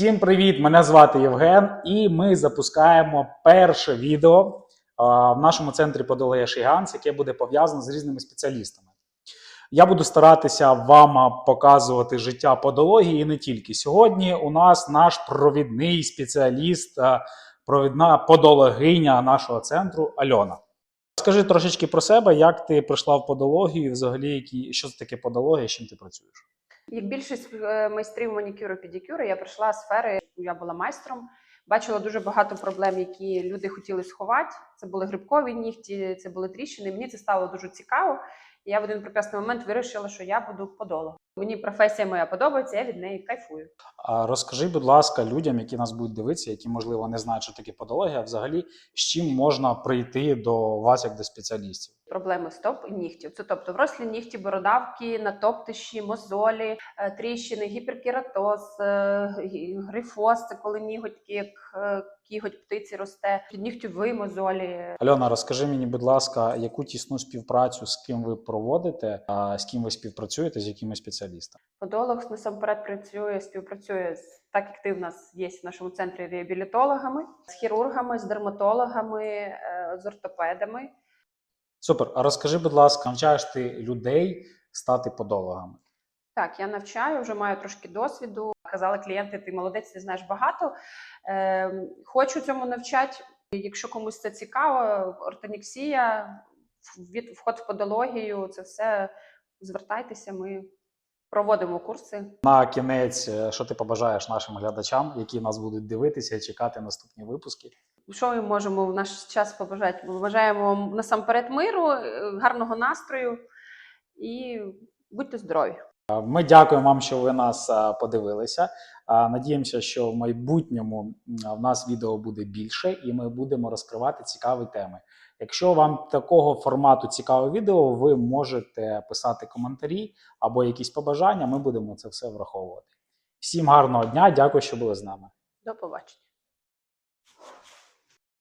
Всім привіт! Мене звати Євген, і ми запускаємо перше відео а, в нашому центрі подолає Шиганс, яке буде пов'язане з різними спеціалістами. Я буду старатися вам показувати життя подології і не тільки. Сьогодні у нас наш провідний спеціаліст, провідна подологиня нашого центру Альона. Скажи трошечки про себе, як ти прийшла в подологію, взагалі які, що це таке подологія, з чим ти працюєш? Як більшість е, майстрів манікюру педикюру, я прийшла з сфери, я була майстром. Бачила дуже багато проблем, які люди хотіли сховати. Це були грибкові нігті, це були тріщини. Мені це стало дуже цікаво. Я в один прекрасний момент вирішила, що я буду подологом. Мені професія моя подобається, я від неї кайфую. А Розкажи, будь ласка, людям, які нас будуть дивитися, які можливо не знають, що таке подологія, взагалі з чим можна прийти до вас як до спеціалістів. Проблеми стоп і нігтів. Це тобто врослі нігті, бородавки, натоптиші, мозолі, е, тріщини, гіперкератоз, е, грифоз, це коли ніготь як е, кіготь птиці росте, під нігтєві мозолі. Альона, розкажи мені, будь ласка, яку тісну співпрацю з ким ви проводите, а з ким ви співпрацюєте, з якими спеціалістами? Подолог насамперед працює, співпрацює з так як ти в нас є в нашому центрі реабілітологами, з хірургами, з дерматологами, з ортопедами. Супер. А розкажи, будь ласка, навчаєш ти людей стати подологами? Так, я навчаю, вже маю трошки досвіду. Казали клієнти, ти молодець, ти знаєш багато. Е, хочу цьому навчати. Якщо комусь це цікаво, ортоніксія, від вход в подологію, це все звертайтеся. Ми проводимо курси. На кінець, е, що ти побажаєш нашим глядачам, які нас будуть дивитися і чекати наступні випуски? Що ми можемо в наш час побажати? Ми бажаємо насамперед миру, е, гарного настрою і будьте здорові. Ми дякуємо вам, що ви нас подивилися. Надіємося, що в майбутньому в нас відео буде більше, і ми будемо розкривати цікаві теми. Якщо вам такого формату цікаве відео, ви можете писати коментарі або якісь побажання. Ми будемо це все враховувати. Всім гарного дня, дякую, що були з нами. До побачення.